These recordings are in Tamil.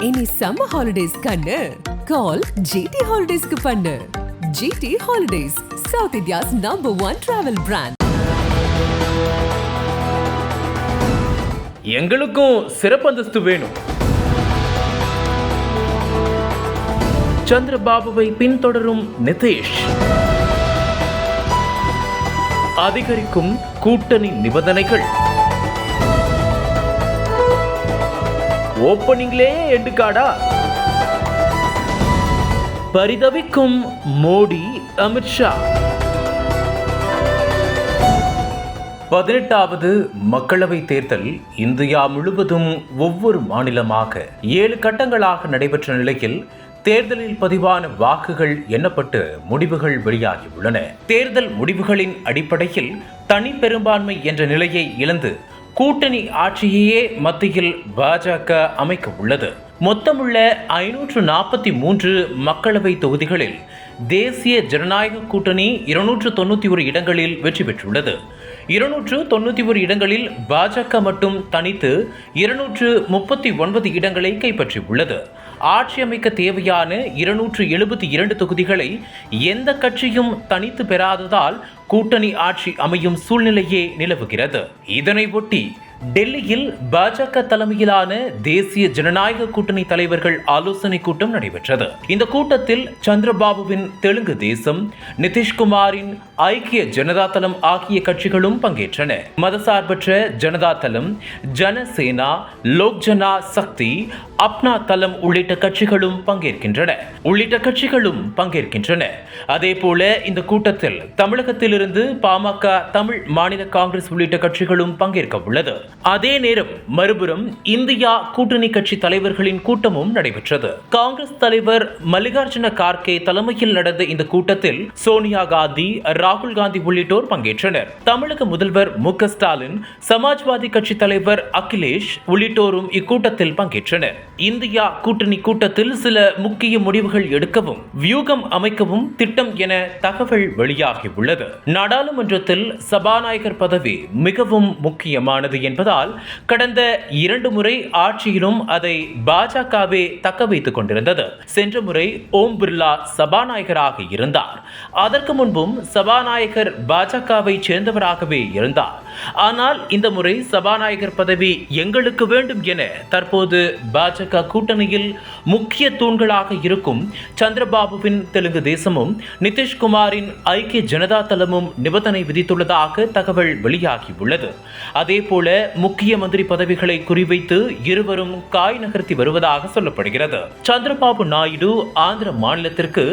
இனி சம்மர் ஹாலிடேஸ் கண்ணு. கால் ஜிடி ஹாலிடேஸ்க்கு பண்ணு. GT holidays south India's number one travel brand எங்களுக்கும் சிறப்பு அந்தஸ்து வேணும். சந்திரபாபுவை பின்தொடரும் நிதிஷ். அதிகரிக்கும் கூட்டணி நிபந்தனைகள். ஓப்பனிங்லே எண்டுக்காடா பரிதவிக்கும் மோடி அமித்ஷா பதினெட்டாவது மக்களவை தேர்தல் இந்தியா முழுவதும் ஒவ்வொரு மாநிலமாக ஏழு கட்டங்களாக நடைபெற்ற நிலையில் தேர்தலில் பதிவான வாக்குகள் எண்ணப்பட்டு முடிவுகள் வெளியாகியுள்ளன தேர்தல் முடிவுகளின் அடிப்படையில் தனி பெரும்பான்மை என்ற நிலையை இழந்து கூட்டணி ஆட்சியையே மத்தியில் பாஜக அமைக்க உள்ளது மொத்தமுள்ள ஐநூற்று நாற்பத்தி மூன்று மக்களவை தொகுதிகளில் தேசிய ஜனநாயக கூட்டணி இருநூற்று தொண்ணூற்றி ஒரு இடங்களில் வெற்றி பெற்றுள்ளது. இருநூற்று தொண்ணூற்றி ஒரு இடங்களில் பாஜக மட்டும் தனித்து இருநூற்று முப்பத்தி ஒன்பது இடங்களை கைப்பற்றியுள்ளது. ஆட்சி அமைக்க தேவையான இருநூற்று எழுபத்தி இரண்டு தொகுதிகளை எந்த கட்சியும் தனித்து பெறாததால் கூட்டணி ஆட்சி அமையும் சூழ்நிலையே நிலவுகிறது. இதனை ஒட்டி டெல்லியில் பாஜக தலைமையிலான தேசிய ஜனநாயக கூட்டணி தலைவர்கள் ஆலோசனை கூட்டம் நடைபெற்றது. இந்த கூட்டத்தில் சந்திரபாபுவின் தெலுங்கு தேசம் நிதிஷ்குமாரின் ஐக்கிய ஜனதா தளம் ஆகிய கட்சிகளும் பங்கேற்றன. மதசார்பற்ற ஜனதா தளம் ஜனசேனா லோக் ஜனா சக்தி அப்னா தளம் உள்ளிட்ட கட்சிகளும் பங்கேற்கின்றன. உள்ளிட்ட கட்சிகளும் பங்கேற்கின்றன. அதே போல இந்த கூட்டத்தில் தமிழகத்திலிருந்து பாமக தமிழ் மாநில காங்கிரஸ் உள்ளிட்ட கட்சிகளும் பங்கேற்க உள்ளது அதே நேரம் மறுபுறம் இந்தியா கூட்டணி கட்சி தலைவர்களின் கூட்டமும் நடைபெற்றது. காங்கிரஸ் தலைவர் மல்லிகார்ஜுன கார்கே தலைமையில் நடந்த இந்த கூட்டத்தில் சோனியா காந்தி ராகுல் காந்தி உள்ளிட்டோர் பங்கேற்றனர். தமிழக முதல்வர் மு ஸ்டாலின் சமாஜ்வாதி கட்சி தலைவர் அகிலேஷ் உள்ளிட்டோரும் இக்கூட்டத்தில் பங்கேற்றனர். இந்தியா கூட்டணி கூட்டத்தில் சில முக்கிய முடிவுகள் எடுக்கவும் வியூகம் அமைக்கவும் திட்டம் என தகவல் வெளியாகியுள்ளது நாடாளுமன்றத்தில் சபாநாயகர் பதவி மிகவும் முக்கியமானது என்பதால் கடந்த இரண்டு முறை ஆட்சியிலும் அதை பாஜகவே தக்க வைத்துக் கொண்டிருந்தது. சென்ற முறை ஓம் பிர்லா சபாநாயகராக இருந்தார். அதற்கு முன்பும் சபாநாயகர் பாஜகவை சேர்ந்தவராகவே இருந்தார். ஆனால் இந்த முறை சபாநாயகர் பதவி எங்களுக்கு வேண்டும் என தற்போது பாஜக கூட்டணியில் முக்கிய தூண்களாக இருக்கும் சந்திரபாபுவின் தெலுங்கு தேசமும் நிதிஷ்குமாரின் ஐக்கிய ஜனதா தளமும் நிபந்தனை விதித்துள்ளதாக தகவல் வெளியாகியுள்ளது. அதே போல முக்கிய மந்திரி பதவிகளை குறிவைத்து இருவரும் காய் நகர்த்தி வருவதாக சொல்லப்படுகிறது. சந்திரபாபு நாயுடு ஆந்திர மாநிலத்திற்கு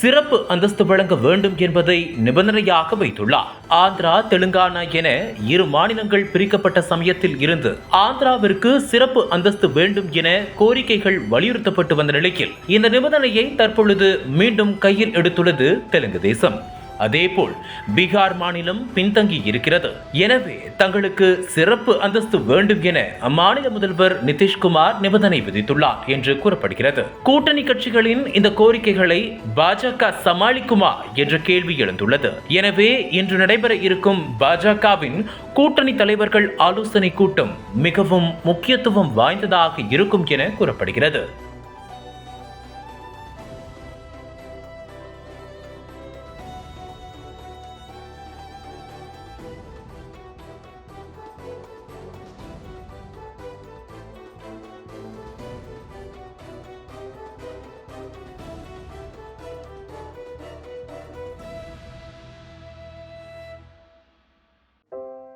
சிறப்பு அந்தஸ்து வழங்க வேண்டும் என்பதை நிபந்தனையாக வைத்துள்ளார். ஆந்திரா தெலுங்கானா என இரு மாநிலங்கள் பிரிக்கப்பட்ட சமயத்தில் இருந்து ஆந்திராவிற்கு சிறப்பு அந்தஸ்து வேண்டும் என கோரிக்கைகள் வலியுறுத்தப்பட்டு வந்த நிலையில் இந்த நிபந்தனையை தற்பொழுது மீண்டும் கையில் எடுத்துள்ளது தெலுங்கு தேசம். அதேபோல் பீகார் மாநிலம் பின்தங்கி இருக்கிறது. எனவே தங்களுக்கு சிறப்பு அந்தஸ்து வேண்டும் என அம்மாநில முதல்வர் நிதிஷ்குமார் நிபந்தனை விதித்துள்ளார் என்று கூறப்படுகிறது. கூட்டணி கட்சிகளின் இந்த கோரிக்கைகளை பாஜக சமாளிக்குமா என்ற கேள்வி எழுந்துள்ளது. எனவே இன்று நடைபெற இருக்கும் பாஜகவின் கூட்டணி தலைவர்கள் ஆலோசனை கூட்டம் மிகவும் முக்கியத்துவம் வாய்ந்ததாக இருக்கும் என கூறப்படுகிறது.